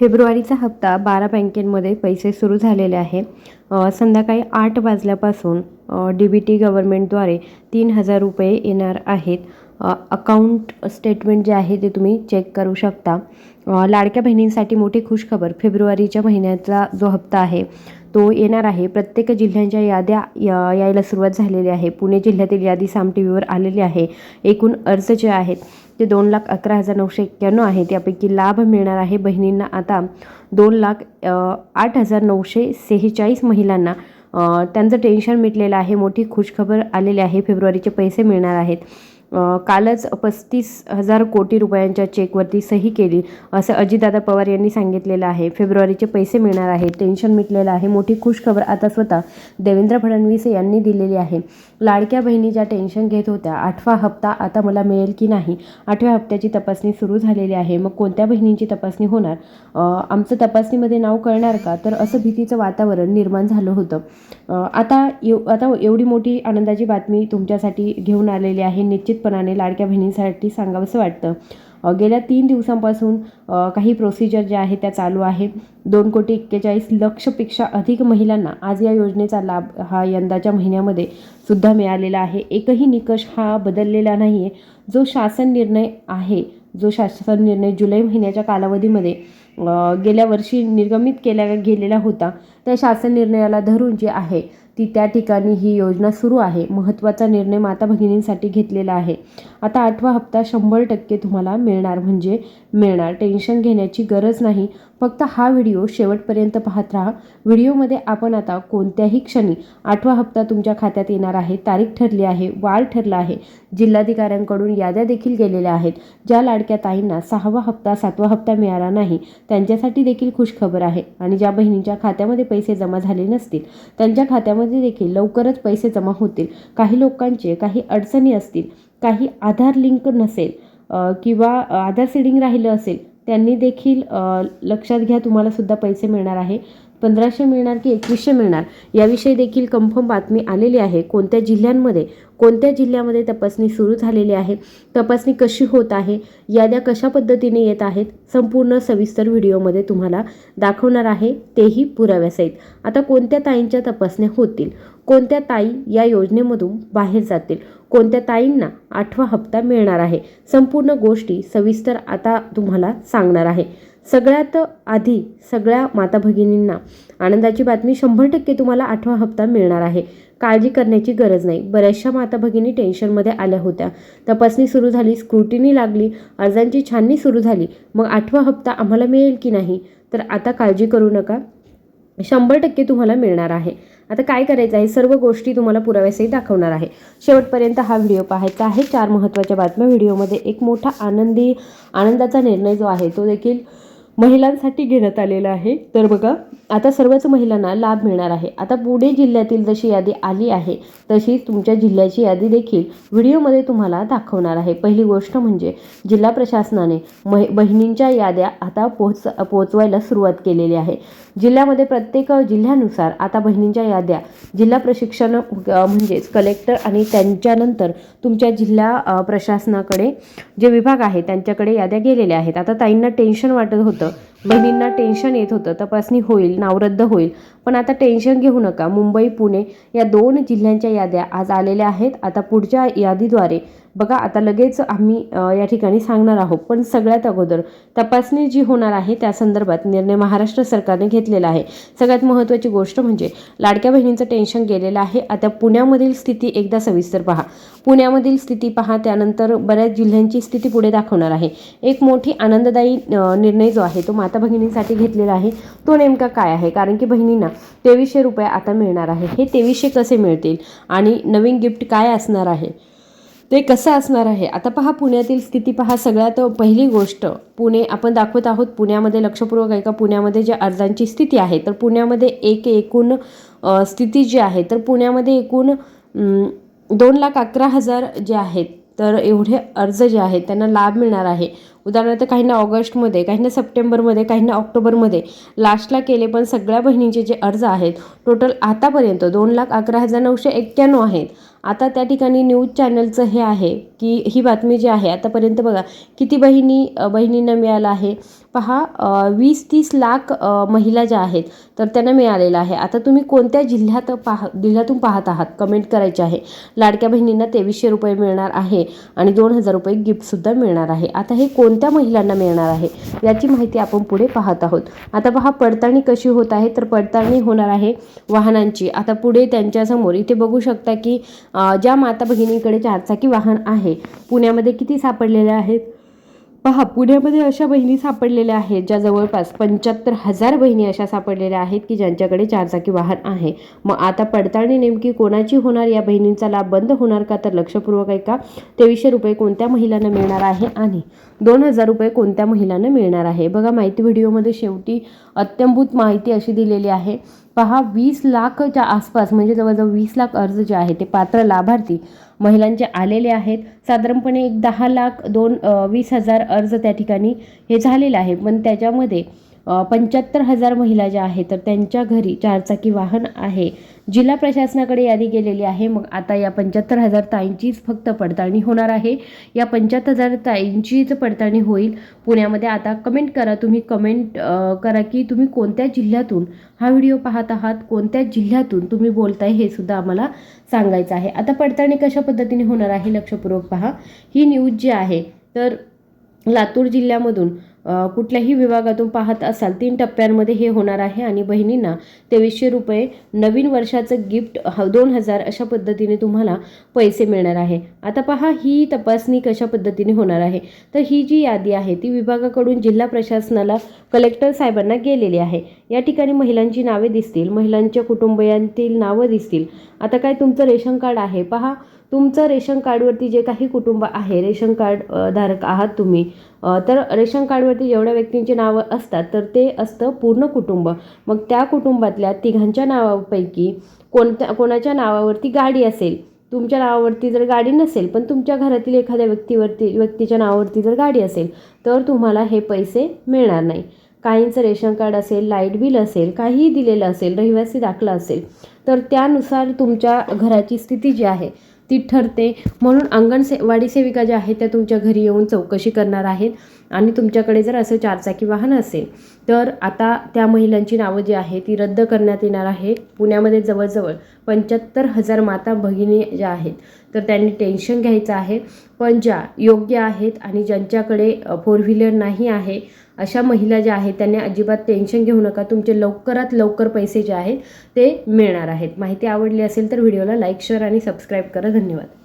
फेब्रुवारीचा हप्ता बारा बँकेमध्ये पैसे सुरू झालेले आहे. संध्याकाळी आठ वाजल्यापासून डी बी टी गव्हर्मेंटद्वारे तीन हजार रुपये येणार आहेत. अकाउंट स्टेटमेंट जे आहे ते तुम्ही चेक करू शकता. लाडक्या बहिणींसाठी मोठी खुशखबर फेब्रुवारीच्या महिन्याचा जो हप्ता आहे तो येणार आहे. प्रत्येक जिल्ह्यांच्या याद्या या- यायला सुरुवात झालेली आहे. पुणे जिल्ह्यातील यादी साम टी व्हीवर आलेली आहे. एकूण अर्ज जे आहेत ते दोन लाख अकरा हजार नऊशे एक्क्याण्णव आहे. त्यापैकी लाभ मिळणार आहे बहिणींना आता दोन लाख आठ हजार नऊशे सेहेचाळीस महिलांना. त्यांचं टेन्शन मिटलेलं आहे. मोठी खुशखबर आलेली आहे. फेब्रुवारीचे पैसे मिळणार आहेत. कालच पस्तीस हजार कोटी रुपयांच्या चेकवरती सही केली असं अजितदादा पवार यांनी सांगितलेलं आहे. फेब्रुवारीचे पैसे मिळणार आहे टेन्शन मिटलेलं आहे. मोठी खुशखबर आता स्वतः देवेंद्र फडणवीस यांनी दिलेली आहे. लाडक्या बहिणी ज्या टेन्शन घेत होत्या. आठवा हप्ता आता मला मिळेल की नाही? आठव्या हप्त्याची तपासणी सुरू झालेली आहे. मग कोणत्या बहिणींची तपासणी होणार? आमचं तपासणीमध्ये नाव कळणार का? तर असं भीतीचं वातावरण निर्माण झालं होतं. आता एव आता एवढी मोठी आनंदाची बातमी तुमच्यासाठी घेऊन आलेली आहे. निश्चित निश्चितपणाने लाडक्या बहिणींसाठी सांगावंसं वाटतं. गेल्या तीन दिवसांपासून काही प्रोसिजर ज्या आहेत त्या चालू आहे दोन कोटी एक्केचाळीस लक्षपेक्षा अधिक महिलांना आज या योजनेचा लाभ हा यंदाच्या महिन्यामध्ये सुद्धा मिळालेला आहे. एकही निकष हा बदललेला नाही आहे जो शासन निर्णय आहे जो शासन निर्णय जुलै महिन्याच्या कालावधीमध्ये गेल्या वर्षी निर्गमित केल्या गेलेला होता. त्या शासन निर्णयाला धरून जे आहे ती त्या ठिकाणी ही योजना सुरू आहे. महत्त्वाचा निर्णय माता भगिनींसाठी घेतलेला आहे. आता आठवा हप्ता शंभर टक्के तुम्हाला मिळणार म्हणजे मिळणार. टेन्शन घेण्याची गरज नाही. फक्त हा व्हिडिओ शेवटपर्यंत पाहत राहा. व्हिडिओमध्ये आपण आता कोणत्याही क्षणी आठवा हप्ता तुमच्या खात्यात येणार आहे तारीख ठरली आहे वार ठरला आहे जिल्हाधिकाऱ्यांकडून याद्या देखील गेलेल्या आहेत. ज्या लाडक्या ताईंना सहावा हप्ता सातवा हप्ता मिळाला नाही त्यांच्यासाठी देखील खुशखबर आहे. आणि ज्या बहिणींच्या खात्यामध्ये पैसे जमा झाले नसतील त्यांच्या खात्यामध्ये देखील लवकरच पैसे जमा होतील. काही लोकांचे काही अडचणी असतील काही आधार लिंक नसेल किंवा आधार सीडिंग राहिलं असेल त्यांनी देखील लक्षात घ्या तुम्हाला सुद्धा पैसे मिळणार आहे. पंधराशे मिळणार की एकवीसशे मिळणार? याविषयी देखील कन्फर्म बातमी आलेली आहे. कोणत्या जिल्ह्यांमध्ये कोणत्या जिल्ह्यामध्ये तपासणी सुरू झालेली आहे? तपासणी कशी होत आहे? याद्या कशा पद्धतीने येत आहेत? संपूर्ण सविस्तर व्हिडिओमध्ये तुम्हाला दाखवणार आहे तेही पुराव्यासहित आता कोणत्या ताईंच्या तपासण्या होतील? कोणत्या ताई या योजनेमधून बाहेर जातील? कोणत्या ताईंना आठवा हप्ता मिळणार आहे? संपूर्ण गोष्टी सविस्तर आता तुम्हाला सांगणार आहे. सगळ्यात आधी सगळ्या माता भगिनींना आनंदाची बातमी शंभर टक्के तुम्हाला आठवा हप्ता मिळणार आहे. काळजी करण्याची गरज नाही. बऱ्याचशा माता भगिनी टेन्शनमध्ये आल्या होत्या. तपासणी सुरू झाली स्क्रुटिनी लागली अर्जांची छाननी सुरू झाली. मग आठवा हप्ता आम्हाला मिळेल की नाही? तर आता काळजी करू नका. शंभर टक्के तुम्हाला मिळणार आहे. आता काय करायचं आहे? सर्व गोष्टी तुम्हाला पुराव्यासही दाखवणार आहे. शेवटपर्यंत हा व्हिडिओ पाहायचा आहे. चार महत्त्वाच्या बातम्या. व्हिडिओमध्ये एक मोठा आनंदी आनंदाचा निर्णय जो आहे तो देखील महिलांसाठी घेण्यात आलेलं आहे. तर बघा आता सर्वच महिलांना लाभ मिळणार आहे. आता पुणे जिल्ह्यातील जशी यादी आली आहे तशीच तुमच्या जिल्ह्याची यादी देखील व्हिडिओमध्ये तुम्हाला दाखवणार आहे. पहिली गोष्ट म्हणजे जिल्हा प्रशासनाने मह बहिणींच्या याद्या आता पोहोच पोहोचवायला सुरुवात केलेली आहे. जिल्ह्यामध्ये प्रत्येक जिल्ह्यानुसार आता बहिणींच्या याद्या जिल्हा प्रशिक्षण म्हणजेच कलेक्टर आणि त्यांच्यानंतर तुमच्या जिल्हा प्रशासनाकडे जे विभाग आहे त्यांच्याकडे याद्या गेलेल्या आहेत. आता ताईंना टेन्शन वाटत होतं. बहिणींना टेन्शन येत होतं. तपासणी होईल नाव रद्द होईल. पण आता टेन्शन घेऊ नका. मुंबई पुणे या दोन जिल्ह्यांच्या याद्या आज आलेल्या आहेत. आता पुढच्या यादीद्वारे बघा आता लगेच आम्ही या ठिकाणी सांगणार आहोत. पण सगळ्यात अगोदर तपासणी जी होणार आहे त्या संदर्भात निर्णय महाराष्ट्र सरकारने घेतलेला आहे. सगळ्यात महत्त्वाची गोष्ट म्हणजे लाडक्या बहिणींचं टेन्शन गेलेलं आहे. आता पुण्यामधील स्थिती एकदा सविस्तर पहा. पुण्यामधील स्थिती पहा त्यानंतर बऱ्याच जिल्ह्यांची स्थिती पुढे दाखवणार आहे. एक मोठी आनंददायी निर्णय जो आहे तो माता भगिनींसाठी घेतलेला आहे. तो नेमका काय आहे? कारण की बहिणींना तेवीसशे रुपये आता मिळणार आहे. हे तेवीसशे कसे मिळतील? आणि नवीन गिफ्ट काय असणार आहे? ते कसं असणार आहे? आता पहा पुण्यातील स्थिती पहा सगळ्यात पहिली गोष्ट पुणे आपण दाखवत आहोत पुण्यामध्ये लक्षपूर्वक आहे का पुण्यामध्ये ज्या अर्जांची स्थिती आहे तर पुण्यामध्ये एक एकूण स्थिती जी आहे तर पुण्यामध्ये एकूण दोन लाख अकरा हजार जे आहेत तर एवढे अर्ज जे आहेत त्यांना लाभ मिळणार आहे. उदाहरणार्थ काहींना ऑगस्टमध्ये काहींना सप्टेंबरमध्ये काहींना ऑक्टोबरमध्ये. लास्टला केले पण सगळ्या बहिणींचे जे अर्ज आहेत टोटल आतापर्यंत दोन लाख अकरा हजार नऊशे एक्क्याण्णव आहेत. आता त्या ठिकाणी न्यूज चॅनलचं हे आहे की ही बातमी जी आहे आतापर्यंत बघा किती बहिणी बहिणींना मिळालं आहे? पहा वीस तीस लाख महिला ज्या आहेत तर त्यांना मिळालेलं आहे. आता तुम्ही कोणत्या जिल्ह्यात पाह जिल्ह्यातून पाहत आहात? कमेंट करायचे आहे. लाडक्या बहिणींना तेवीसशे रुपये मिळणार आहे आणि दोन हजार रुपये गिफ्टसुद्धा मिळणार आहे. आता हे कोणत्या महिलांना मिळणार आहे? याची माहिती आपण पुढे पाहत आहोत. आता पहा पडताळणी कशी होत आहे? तर पडताळणी होणार आहे वाहनांची. आता पुढे त्यांच्यासमोर इथे बघू शकता की ज्या माता भगिनींकडे चारचाकी वाहन आहे पुण्यामध्ये किती सापडलेले आहेत? पहा पुण्यामध्ये अशा बहिणी सापडलेल्या आहेत ज्या जवळपास पंच्याहत्तर हजार बहिणी अशा सापडलेल्या आहेत की ज्यांच्याकडे चारचाकी वाहन आहे. मग आता पडताळणी नेमकी कोणाची होणार? या बहिणींचा लाभ बंद होणार का? तर लक्षपूर्वक ऐका. तेवीसशे रुपये कोणत्या महिलांना मिळणार आहे आणि दोन हजार रुपये कोणत्या महिलांना मिळणार आहे? बघा माहिती व्हिडिओमध्ये शेवटी अत्यंभूत माहिती अशी दिलेली आहे. पहा वीस लाखच्या आसपास म्हणजे जवळजवळ वीस लाख अर्ज जे आहे ते पात्र लाभार्थी महिलांचे आलेले आहेत. साधारणपणे एक दहा लाख दोन वीस हजार अर्ज त्या ठिकाणी हे झालेले आहे पण त्याच्यामध्ये पंच्याहत्तर हजार महिला ज्या आहेत तर त्यांच्या घरी चारचाकी वाहन आहे. जिल्हा प्रशासनाकडे यादी गेलेली आहे. मग आता या पंच्याहत्तर हजार ताईंचीच फक्त पडताळणी होणार आहे. या पंच्याहत्तर हजार ताईंचीच पडताळणी होईल. पुण्यामध्ये आता कमेंट करा. तुम्ही कमेंट करा की तुम्ही कोणत्या जिल्ह्यातून हा व्हिडिओ पाहत आहात? कोणत्या जिल्ह्यातून तुम्ही बोलताय? हे सुद्धा आम्हाला सांगायचं आहे. आता पडताळणी कशा पद्धतीने होणार आहे? लक्षपूर्वक पहा. ही न्यूज जी आहे तर लातूर जिल्ह्यामधून कुठल्याही विभागातून पाहत असाल तीन टप्प्यांमध्ये हे होणार आहे आणि बहिणींना तेवीसशे रुपये नवीन वर्षाचं गिफ्ट दोन हजार अशा पद्धतीने तुम्हाला पैसे मिळणार आहे. आता पहा ही तपासणी कशा पद्धतीने होणार आहे? तर ही जी यादी आहे ती विभागाकडून जिल्हा प्रशासनाला कलेक्टर साहेबांना गेलेली आहे. या ठिकाणी महिलांची नावे दिसतील महिलांच्या कुटुंबियांतील नावं दिसतील. आता काय तुमचं रेशन कार्ड आहे? पहा तुमचं रेशन कार्डवरती जे काही कुटुंब आहे रेशन कार्ड धारक आहात तुम्ही. तर रेशन कार्डवरती जेवढ्या व्यक्तींची नावं असतात तर ते असतं पूर्ण कुटुंब. मग त्या कुटुंबातल्या तिघांच्या नावापैकी कोणत्या कोणाच्या नावावरती गाडी असेल? तुमच्या नावावरती जर गाडी नसेल पण तुमच्या घरातील एखाद्या व्यक्तीवरती व्यक्तीच्या नावावरती जर गाडी असेल तर तुम्हाला हे पैसे मिळणार नाही. काहींचं रेशन कार्ड असेल लाइट बिल असेल काहीही दिलेलं असेल रहिवासी दाखला असेल तर त्यानुसार तुमच्या घराची स्थिती जी आहे ती ठरते. म्हणून अंगणवाडी सेविका ज्या आहेत त्या तुमच्या घरी येऊन चौकशी करणार आहेत. आणि तुमच्याकडे जर असं चारचाकी वाहन असेल तर आता त्या महिलांची नावं जी आहे ती रद्द करण्यात येणार आहे पुण्यामध्ये जवळजवळ पंच्याहत्तर हजार माता भगिनी ज्या आहेत तर त्यांनी टेन्शन घ्यायचं आहे. पण ज्या योग्य आहेत आणि ज्यांच्याकडे फोर व्हीलर नाही आहे अशा महिला ज्या आहेत त्यांनी अजिबात टेन्शन घेऊ नका. तुमचे लवकरात लवकर पैसे जे आहेत ते मिळणार आहेत. माहिती आवडली असेल तर व्हिडिओला लाईक शेअर आणि सबस्क्राईब करा. धन्यवाद.